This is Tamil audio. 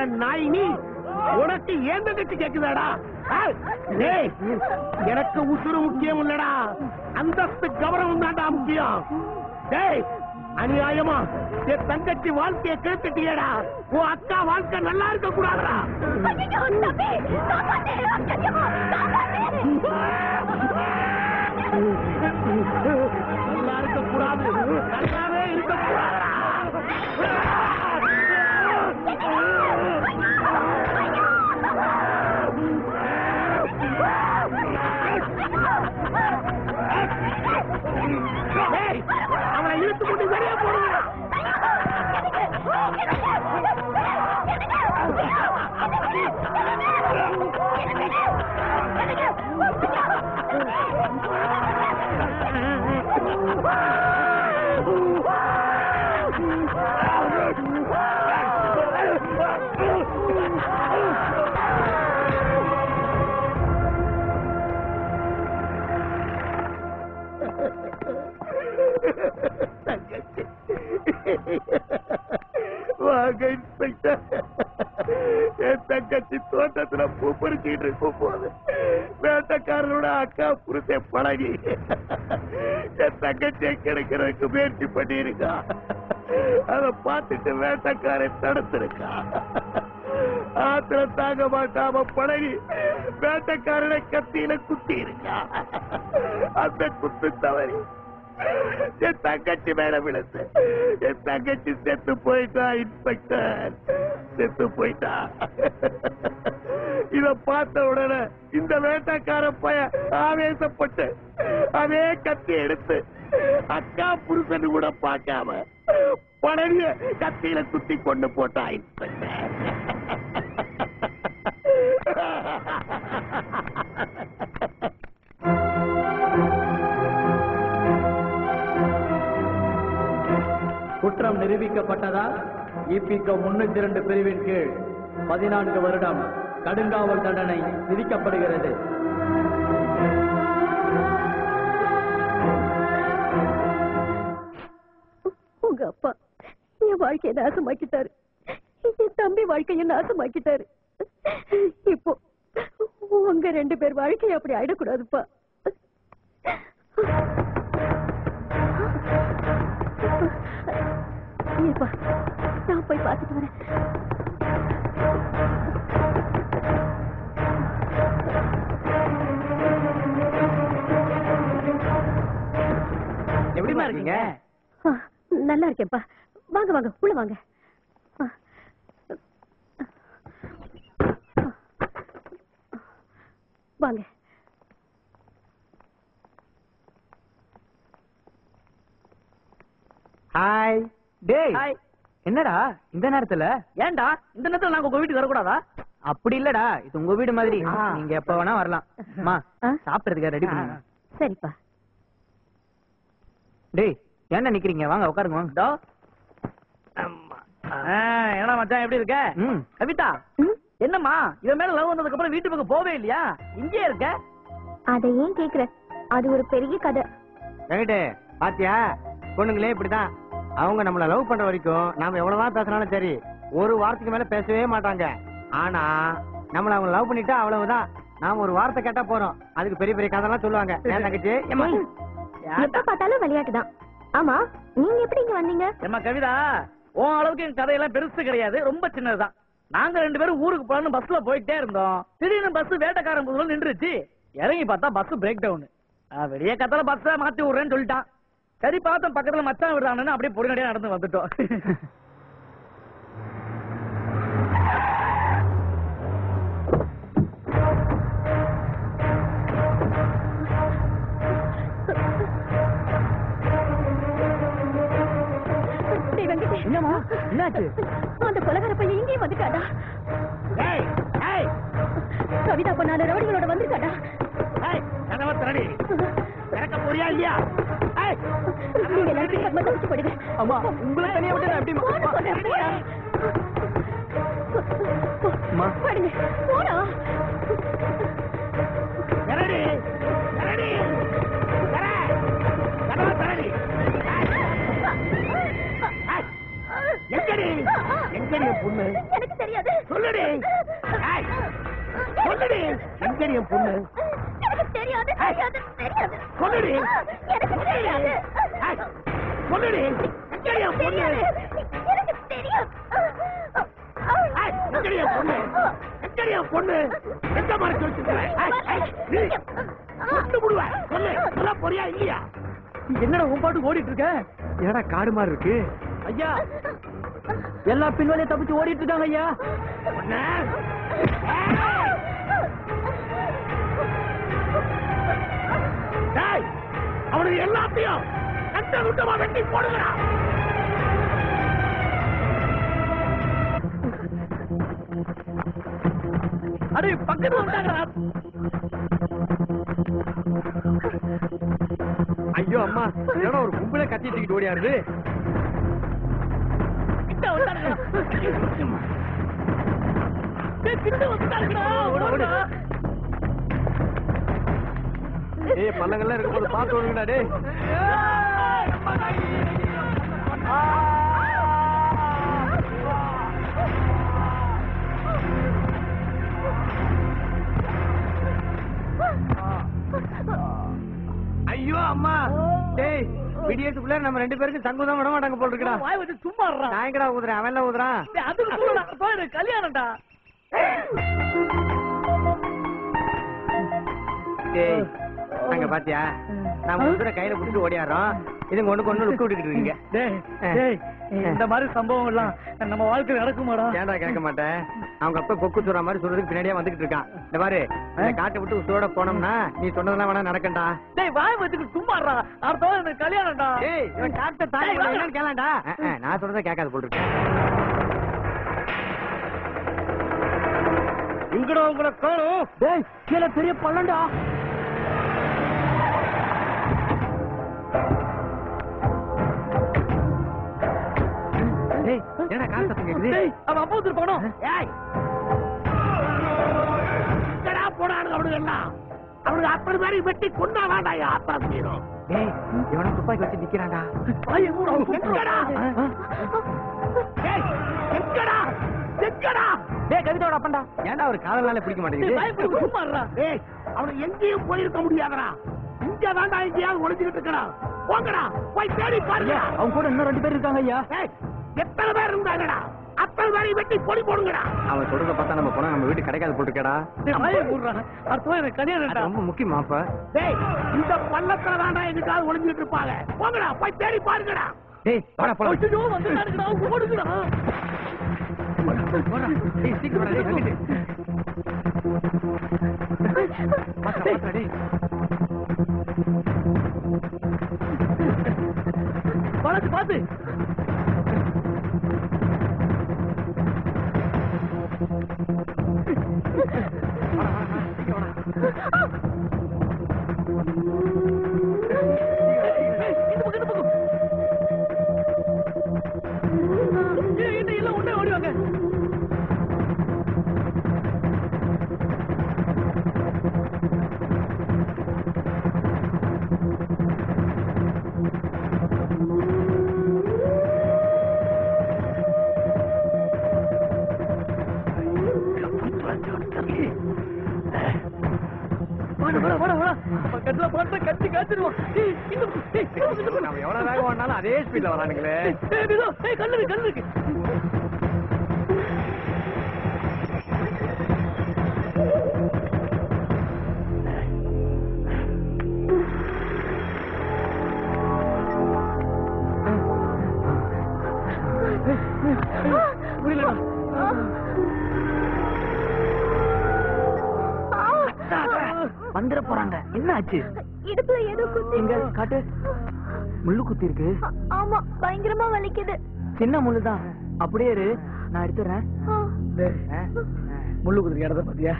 வேட்டக்கார நாய் நீ உனக்கு ஏந்த திட்டு கேக்குதாடா? டேய், எனக்கு உசுறு முக்கியம் இல்லடா. அந்தஸ்து கௌரவம் தான்டா முக்கியம். டேய் அநியாயமா என் தங்கச்சி வாழ்க்கைய கேட்டுட்டியடா உன் அக்கா வாழ்க்கை நல்லா இருக்க கூடாதுடா தங்கச்சி வாங்க இன்ஸ்பெக்டர் தோட்டத்துல பூ பறிச்சுட்டு இருக்கும் போது வேட்டக்காரனோட அக்கா புருஷ பழகி என் தங்கச்சியை கிடைக்கிறதுக்கு முயற்சி பண்ணியிருக்கா. அதை பார்த்துட்டு வேட்டக்காரன் தடுத்திருக்கா. ஆத்திர தாங்க மாட்டாம பழகி வேட்டக்காரனை கத்தியில குத்தி இருக்கா அந்த குத்து தவறி. என் தங்கச்சி மேல விழுந்து. என் தங்கச்சி செத்து போயிட்டா இன்ஸ்பெக்டர். செத்து போயிட்டா. இத பார்த்த உடனே இந்த வேட்டக்கார பைய ஆவேசப்பட்டு அதே கத்தி எடுத்து அக்கா புருஷன் கூட பார்க்காம பழனிய கத்தியில சுத்தி கொண்டு போட்டா இன்ஸ்பெக்டர். குற்றம் நிரூபிக்கப்பட்டதால் இபிக முன்னூத்தி இரண்டு பிரிவின் கீழ் பதினான்கு வருடம் கடுங்காவல் தண்டனை விதிக்கப்படுகிறது. உங்க அப்பா என் வாழ்க்கையை நாசமாக்கிட்டாரு. என் தம்பி வாழ்க்கையை நாசமாக்கிட்டாரு. இப்போ உங்க ரெண்டு பேர் வாழ்க்கையை அப்படி ஆயிடக்கூடாதுப்பா. ஏப்பா நான் போய் பார்த்துட்டு வரேன். எப்படிமா இருக்கீங்க? நல்லா இருக்கேன்ப்பா. வாங்க வாங்க உள்ள வாங்க. வாங்க. டேய் என்னடா இந்த நேரத்துல? ஏன்டா? இந்த நேரத்துல நாங்க உங்க வீட்டுக்கு வரக்கூடாதா? அப்படி இல்லடா இது உங்க வீடு மாதிரி. நீங்க எப்ப வேணா வரலாம். அம்மா? சாப்பிடுறதுக்கு ரெடி பண்ணுங்க. சரிப்பா. டேய் ஏன்டா நிக்கிறீங்க? வாங்க உட்காருங்க வாங்க. என்னடா மச்சான் எப்படி இருக்க. கவிதா? என்னம்மா? இவன் மேல லவ் வந்ததுக்கு அப்புறம் வீட்டு பக்கம் போவே இல்லையா? இங்கே இருக்க? அதை ஏன் கேக்குற? அது ஒரு பெரிய கதை. பாத்தியா? பொண்ணுங்களே இப்படிதான். அவங்க நம்மள லவ் பண்ற வரைக்கும் நாம எவ்வளவுதான் பேசினாலும் சரி ஒரு வாரத்துக்கு மேல பேசவே மாட்டாங்க. ஆனா நம்மள அவங்க லவ் பண்ணிட்டா அவ்வளவுதான். நாம ஒரு வார்த்தை கேட்டா போறோம். அதுக்கு பெரிய பெரிய கதைலாம் சொல்லுவாங்க. ஏன் தங்கச்சி? ஏம்மா? எப்ப பார்த்தாலும் விளையாட்டுதான். ஆமா நீங்க எப்படி இங்க வந்தீங்க? ஏம்மா கவிதா உன் அளவுக்கு என் கதையெல்லாம் பெருசு கிடையாது. ரொம்ப சின்னதுதான். நாங்க ரெண்டு பேரும் ஊருக்கு போலான்னு பஸ்ல போயிட்டே இருந்தோம். திடீர்னு பஸ் வேட்டக்காரன் புதுல நின்றுச்சு. இறங்கி பார்த்தா பஸ் பிரேக் டவுன் வெளியே கத்தால பஸ் மாத்தி விடுறேன்னு சொல்லிட்டான். சரி பார்த்தோம். பக்கத்துல மச்சான் விடுறான்னு அப்படியே பொடிநடியா நடந்து வந்துட்டோம். என்னம்மா? என்னாச்சு? அந்த கொலகார பையன் இங்கேயும் வந்துட்டாடா. கவிதா பொண்ணால ரவுடிகளோட வந்திருக்காடா. ஏய் கதவை திறடி. திறக்க போறியா இல்லையா? எல்லாரும் தப்பிச்சு போடுங்க. அம்மா, உங்களை தனியா விட்டு நான் எப்படி போன. போடுங்க, எங்கடி? எங்கடி பொண்ணு? எனக்கு தெரியாது. சொல்லுடி. சொல்லுடி. எங்கடி பொண்ணு? எங்கடி என் பொண்ணு. பொண்ணு. பொண்ணு. எந்த மறைச்சு வச்சிருக்க போறியா இல்லையா? என்னடா உன் பாட்டு ஓடிட்டு இருக்க ஏடா காடு மாதிரி இருக்கு? ஐயா. எல்லா பின்வழியை தப்பிச்சு ஓடிட்டு இருக்காங்க ஐயா அவனுக்கு எல்லாத்தையும் கட்ட குட்டமா வெட்டி போடுங்கடா. அடே பக்கத்துல வந்தாங்கடா ஐயோ அம்மா ஏடா ஒரு கும்பல கத்தி தூக்கிட்டு ஓடியாருது? கிட்ட வந்தாங்கடா கிட்ட வந்தாங்கடா ஓடுடா ஏய் பள்ளங்கள்லாம் இருக்கும் போது பார்த்து ஓடுங்கடா டேய். ஐயோ அம்மா. டேய் விடியத்துக்குள்ள நம்ம ரெண்டு பேருக்கு சங்குதான் விட மாட்டாங்க போல் இருக்குடா வாய் வச்சு சும்மா இருடா. நான் எங்கடா ஊதுறேன்? அவன் எல்லாம் ஊதுறான்? டேய், அதுக்கு சொல்லுடா எனக்கு கல்யாணம்டா. டேய் அங்க பாத்தியா? நாம ஊதுற கையில புடிச்சு ஓடியாரோம் இதுங்க ஒண்ணுக்கு ஒண்ணு லுக்கு விட்டுக்கிட்டு இருக்கீங்க. இந்த மாதிரி சம்பவம் எல்லாம் நம்ம வாழ்க்கையில நடக்குமாடா? ஏன்டா கேட்க மாட்டேன்? அவங்க அப்பா கொக்கு சுடுற மாதிரி சொல்றதுக்கு பின்னாடியே வந்துகிட்டு இருக்கான். இந்த பாரு இந்த காட்டை விட்டு உசுரோட போனோம்னா நீ சொன்னதெல்லாம் வேணா நடக்கண்டா. டேய் வாய் வச்சுக்கு சும்மா இருடா அடுத்த எனக்கு கல்யாணம்டா. டேய் இவன் காட்டை தாண்டி. என்னன்னு கேளாண்டா நான் சொல்றதை கேட்காது போல் இருக்கு. எங்கடா உங்களை காணும். டேய் கீழே பெரிய பள்ளம்டா. கால் சத்தம் கேக்குது? அவன் அப்பா வந்துட்டு போனோம். ஏய். எங்கடா போனானுங்க அவனுங்க எல்லாம் அவனுக்கு அத்தனை மாதிரி வெட்டி கொண்டா வேண்டாம் ஆத்திரம் தீரும் டேய் இவன துப்பாக்கி வச்சு நிக்கிறான்டா. அவன் எங்கடா ஏய், எங்கடா? எங்கடா? டேய் கவிதாவோட அப்பன்டா. ஏன்டா ஒரு காதலால பிடிக்க மாட்டேங்குது? சும்மா ஏய். அவனுக்கு எங்கேயும் போயிருக்க முடியாதடா. இங்க வேண்டாம் எங்கேயாவது ஒளிஞ்சுக்கிட்டு இருக்கடா? போங்கடா போய் தேடி பாருங்க அவங்க கூட இன்னும் ரெண்டு பேர் இருக்காங்க ஐயா. எத்தனை பேர் இருந்தாங்கடா? அத்தனை பேரையும் வெட்டி பொடி போடுங்கடா. அவன் சொல்றத பார்த்தா நம்ம போனா நம்ம வீட்டு கிடைக்காது அடுத்த வாரம் எனக்கு கல்யாணம்டா ரொம்ப முக்கியமாப்பா டேய் இந்த பள்ளத்துல வேண்டாம் எங்கிட்டாவது ஒளிஞ்சுக்கிட்டு இருப்பாங்க. போங்கடா போய் தேடி பாருங்கடா. டேய் வாடா போலாம். ஐயோ வந்துட்டானுங்கடா ஓடுங்கடா. டேய் சீக்கிரம் வாடா டேய். அது பக்கம். நம்ம எவ்வளவு வேகம் ஓடினாலும் அதே ஸ்பீட்ல வரானுங்களே கல்லு. வந்துட போறாங்க என்ன ஆச்சு இடுப்புல ஏதோ குத்தி எங்க? காட்டு. முள்ளு குத்தி இருக்கு. ஆமா பயங்கரமா வலிக்குது. சின்ன முள்ளு தான் அப்படியே இரு. நான் எடுத்துறேன். முள்ளு குத்துருக்கு இடத்த பாத்தியா?